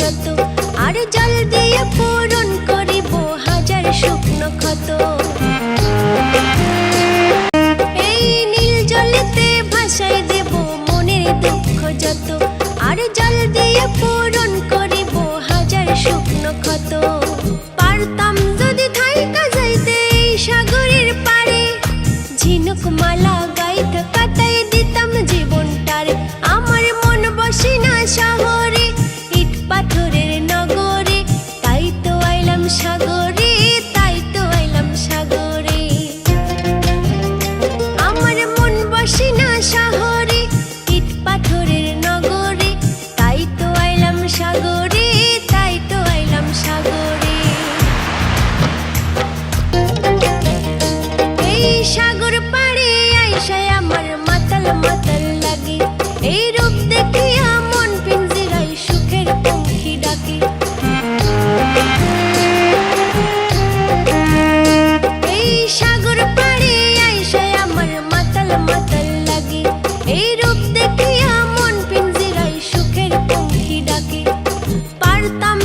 যত, আর জল দিয়ে পূরণ করিব হাজার শুকনো ক্ষত। এই নীল জলেতে ভাসাই দেব মনের দুঃখ যত, আর জল দিয়ে পূরণ করিব হাজার শুকনো ক্ষত। পারতাম যদি থাইকা যাইতে সাগরের পারে ঝিনুক মালা গাইতে কাটাই তাই তো সাগরে। আমার মন বসে না ইট পাথরের নগরে। তাই তো আইলাম সাগরে, তাই তো আইলাম সাগরে। এই সাগর পাড়ে আইসায় আমার মাতাল মাতাল লাগে। এই রূপ দেখিয়া মন পিঞ্জিরাই সুখের পঙ্খী ডাকে। পারতাম